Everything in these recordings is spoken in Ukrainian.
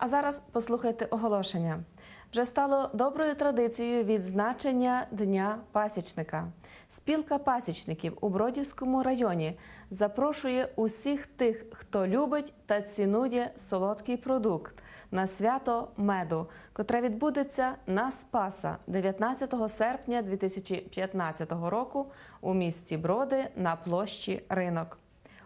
А зараз послухайте оголошення. Вже стало доброю традицією відзначення Дня пасічника. Спілка пасічників у Бродівському районі запрошує усіх тих, хто любить та цінує солодкий продукт на свято меду, котре відбудеться на Спаса 19 серпня 2015 року у місті Броди на площі Ринок.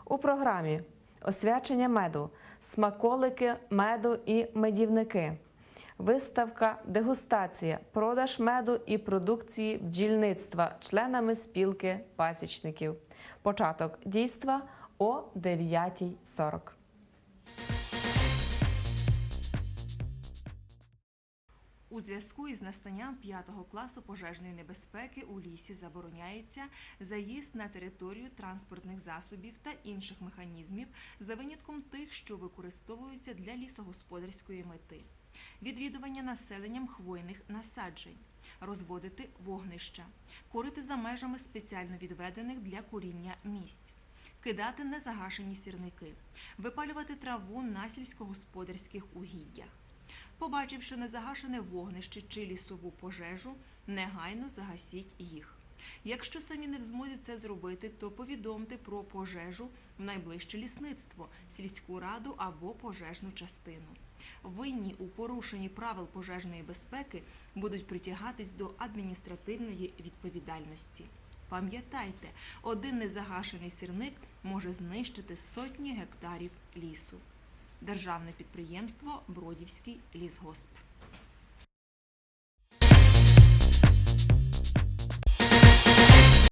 У програмі освячення меду, смаколики меду і медівники, виставка, дегустація, продаж меду і продукції бджільництва членами спілки пасічників. Початок дійства о 9.40. У зв'язку із настанням 5 класу пожежної небезпеки у лісі забороняється заїзд на територію транспортних засобів та інших механізмів за винятком тих, що використовуються для лісогосподарської мети, відвідування населенням хвойних насаджень, розводити вогнища, курити за межами спеціально відведених для куріння місць. Кидати незагашені сірники, випалювати траву на сільськогосподарських угіддях. Побачивши незагашене вогнище чи лісову пожежу, негайно загасіть їх. Якщо самі не в змозі це зробити, то повідомте про пожежу в найближче лісництво, сільську раду або пожежну частину. Винні у порушенні правил пожежної безпеки будуть притягатись до адміністративної відповідальності. Пам'ятайте, один незагашений сірник може знищити сотні гектарів лісу. Державне підприємство Бродівський лісгосп.